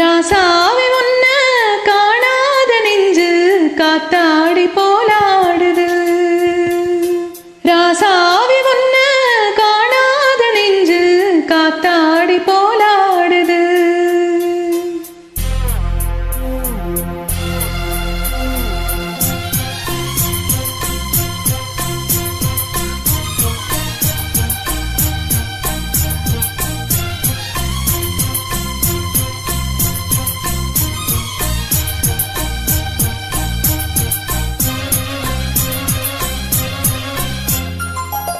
ராசாவி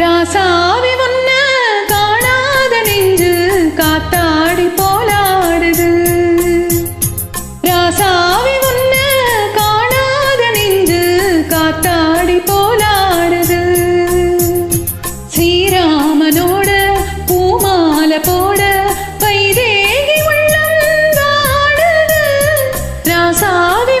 ராசாவி உன்ன காணாத நெஞ்சு காத்தாடி போலாடுது. ராசாவி உன்ன காணாத நெஞ்சு காத்தாடி போலாடுது. ஸ்ரீராமனோட பூமால போட வைதேகி உள்ளம் ராசாவி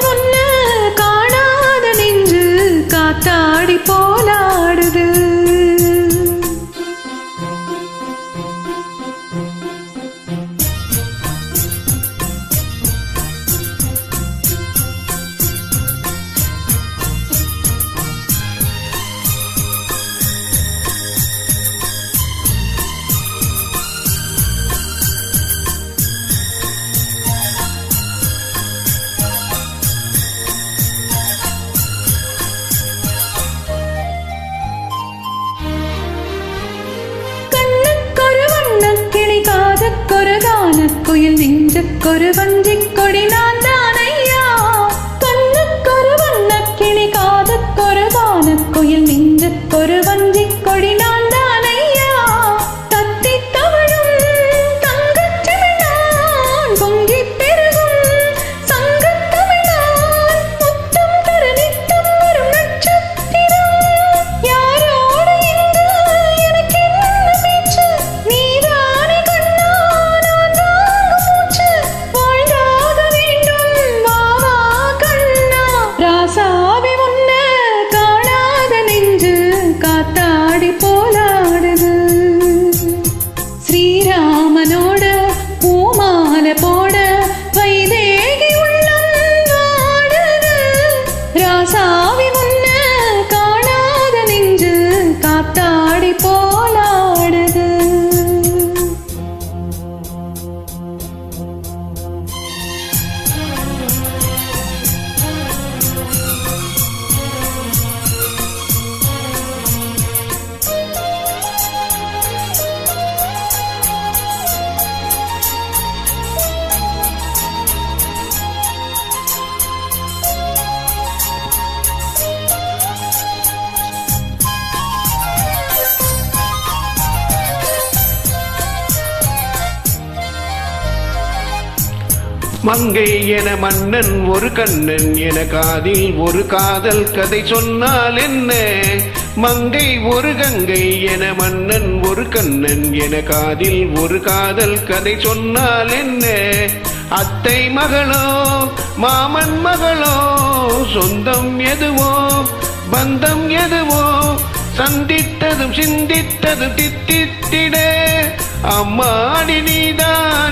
வண்ணக்கிளி காதுக்கொரு கானக்குயில் நெஞ்சுக்கொரு வஞ்சி கொடி நான் தானையா கண்ணுக்கொரு வண்ணக்கிளி காதுக்கொரு கானக்குயில் நெஞ்சுக்கொரு வஞ்சி மங்கை என மன்னன் ஒரு கண்ணன் என காதில் ஒரு காதல் கதை சொன்னால் என்ன? மங்கை ஒரு கங்கை என மன்னன் ஒரு கண்ணன் என காதில் ஒரு காதல் கதை சொன்னால் என்ன? அத்தை மகளோ மாமன் மகளோ சொந்தம் எதுவோ பந்தம் எதுவோ சந்தித்ததும் சிந்தித்ததும் தித்தித்திட. அம்மாடி நீதான்